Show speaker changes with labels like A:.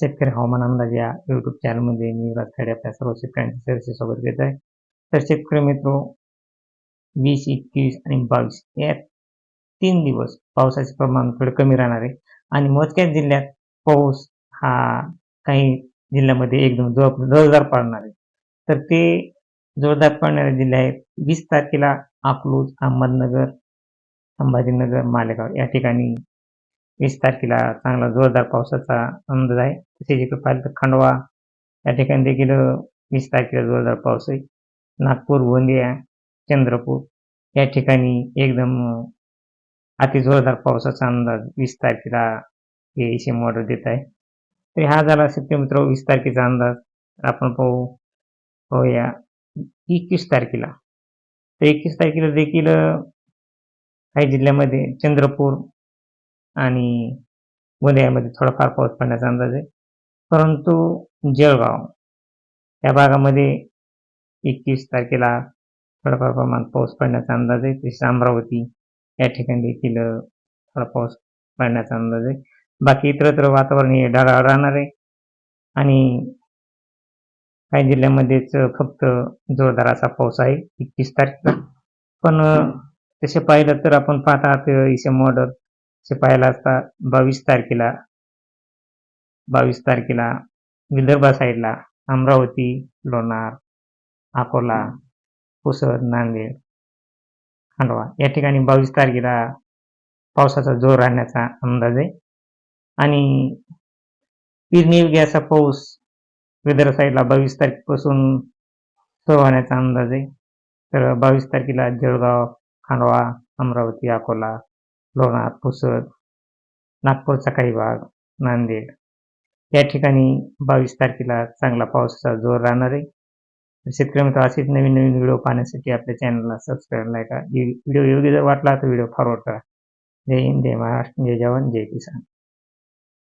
A: शेतकरी हवामान अंदाज या युट्यूब चॅनलमध्ये मी राजखाडे आपल्या सर्व शेतकऱ्यांच्या सहर्ष घेत आहे. तर शेतकरी मित्र वीस एकवीस आणि बावीस या तीन दिवस पावसाचे प्रमाण थोडं कमी राहणार आहे. आणि मोजक्याच जिल्ह्यात पाऊस हा काही जिल्ह्यामध्ये एकदम जोरदार पडणार आहे. तर ते जोरदार पडणारे जिल्हे आहेत वीस तारखेला अकलूज अहमदनगर संभाजीनगर मालेगाव या ठिकाणी वीस तारखेला चांगला जोरदार पावसाचा अंदाज आहे. तसेच इकडे पाहिलं तर खंडवा या ठिकाणी देखील वीस तारखेला जोरदार पाऊस आहे. नागपूर गोंदिया चंद्रपूर या ठिकाणी एकदम अति जोरदार पावसाचा अंदाज वीस तारखेला हे इसे मॉडेल देत आहे. तर हा झाला शेतकरी मित्र वीस तारखेचा अंदाज. आपण पाहू पाहूया एकवीस तारखेला. तर एकवीस तारखेला देखील काही जिल्ह्यामध्ये चंद्रपूर आणि गोंदियामध्ये थोडाफार पाऊस पडण्याचा अंदाज आहे. परंतु जळगाव या भागामध्ये एकवीस तारखेला थोडाफार प्रमाणात पाऊस पडण्याचा अंदाज आहे. तसेच अमरावती या ठिकाणी देखील थोडा पाऊस पडण्याचा अंदाज आहे. बाकी इतरत्र वातावरण हे ढगाळ राहणार आहे. आणि काही जिल्ह्यामध्येच फक्त जोरदार असा पाऊस आहे एकतीस तारखेला. पण तसे पाहिलं तर आपण पाहतात आहात इसे मॉडल तसे पाहायला असता बावीस तारखेला बावीस तारखेला विदर्भा साईडला अमरावती लोणार अकोला पुसद नांदेड खांडवा. या ठिकाणी बावीस तारखेला पावसाचा जोर राहण्याचा अंदाज आहे. आणि पिरनिवग्याचा पाऊस विदर्भ साईडला बावीस तारखेपासून सुरू होण्याचा अंदाज आहे. तर बावीस तारखेला जळगाव खांडवा अमरावती अकोला लोणार पुसद नागपूरचा काही भाग नांदेड. या ठिकाणी बावीस तारखेला चांगला पावसाचा जोर राहणार आहे. शेतकरी मित्र असेच नवीन नवीन व्हिडिओ पाहण्यासाठी आपल्या चॅनलला सबस्क्राईब लाईक का व्हिडिओ योग्य जर वाटला तर व्हिडिओ फॉरवर्ड करा. जय हिंद जय महाराष्ट्र जय जवान जय किसान.